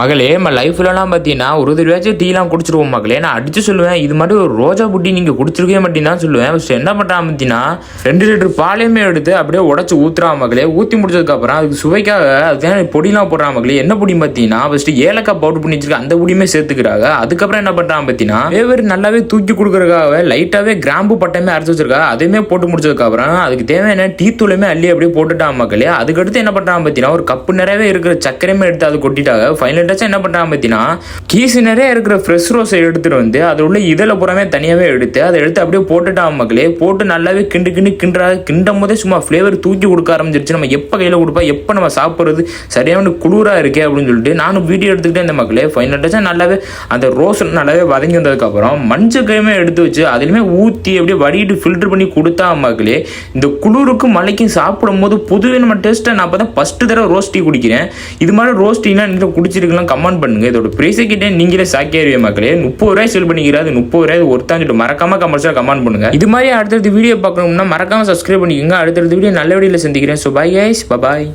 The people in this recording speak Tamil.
மகளே நம்ம லைஃப்லலாம் பார்த்தீங்கன்னா ஒரு தடவையாச்சும் டீலாம் குடிச்சிருவோம் மகளே. நான் அடிச்சு சொல்லுவேன் இது மாதிரி ஒரு ரோஜா புட்டி நீங்கள் குடிச்சிருக்கவே மாட்டேன்னு தான் சொல்லுவேன். ஃபஸ்ட் என்ன பண்ணுறான் பார்த்தீங்கன்னா ரெண்டு லிட்டர் பாலையுமே எடுத்து அப்படியே உடச்சி ஊத்துறான் மகளே. ஊற்றி முடிச்சதுக்கப்புறம் அதுக்கு சுவைக்காக அதுதான் பொடிலாம் போடுறான் மகளே. என்ன பொடி பார்த்தீங்கன்னா ஃபஸ்ட்டு ஏலக்காய் பவுடர் பண்ணி வச்சிருக்க அந்த பொடியுமே சேர்த்துக்கிறாங்க. அதுக்கப்புறம் என்ன பண்ணுறான் பார்த்தீங்கன்னா வேவர் நல்லாவே தூக்கி கொடுக்குறதுக்காக லைட்டாகவே கிராம்பு பட்டமே அரைச்சி வச்சிருக்கா. அதையுமே போட்டு முடிச்சதுக்கப்புறம் அதுக்கு தேவையான டீ தூளுமே அள்ளி அப்படியே போட்டுட்டான் மக்களே அதுக்கடுத்து என்ன பண்ணுறான் பார்த்தீங்கன்னா ஒரு கப்பு நிறையவே இருக்கிற சக்கரையுமே எடுத்து அது கொட்டிட்டாங்க. ஃபைனல் டச்சா என்ன பண்ணுறாங்க பார்த்தீங்கன்னா கீசு நிறைய இருக்கிற ஃப்ரெஷ் ரோஸை எடுத்துகிட்டு வந்து அது உள்ள இதில் புறமே தனியாகவே எடுத்து அதை எடுத்து அப்படியே போட்டுட்டான் மக்களே. போட்டு நல்லாவே கிண்டு கிண்டு கிண்டுறா கிண்டும் போதே சும்மா ஃப்ளேவர் தூக்கி கொடுக்க ஆரம்பிச்சிருச்சு. நம்ம எப்போ கையில் கொடுப்பா எப்போ நம்ம சாப்பிட்றது? சரியான குளிராக இருக்கே அப்படின்னு சொல்லிட்டு நானும் வீடியோ எடுத்துக்கிட்டே இந்த மக்களே. ஃபைனல் டச்சா நல்லாவே அந்த ரோஸ் நல்லாவே வதங்கி வந்ததுக்கப்புறம் மஞ்சள் கையுமே எடுத்து வச்சு அதுலையுமே ஊற்றி அப்படியே வடிகிட்டு ஃபில்டர் பண்ணி கொடுத்தா மக்களே இந்த குளிருக்கும் மலைக்கும் சாப்பிடும் போது புதுவே நம்ம டேஸ்ட்டை நான் அப்போ தான் ஃபஸ்ட்டு தடவை ரோஸ் டீ குடிக்கிறேன். இது மாதிரி ரோஸ் டீனா நீங்கள் குடிச்சிருக்கலாம். கமெண்ட் பண்ணுங்க. இதோட பிரைஸுக்கிட்டே நீங்களே சாக்கியாருவே மக்களே. முப்பது ரூபாய் செல் பண்ணிக்கிறாது முப்பது ரூபாய் ஒருத்தான் சொல்லிட்டு மறக்காம கமர்ஷியல் கமெண்ட் பண்ணுங்க. இது மாதிரி அடுத்தடுத்த வீடியோ பார்க்கணும்னா மறக்காம சப்ஸ்கிரைப் பண்ணிக்கோங்க. அடுத்தடுத்த வீடியோ நல்ல வீடியோவில் சந்திக்கிறேன். So bye guys bye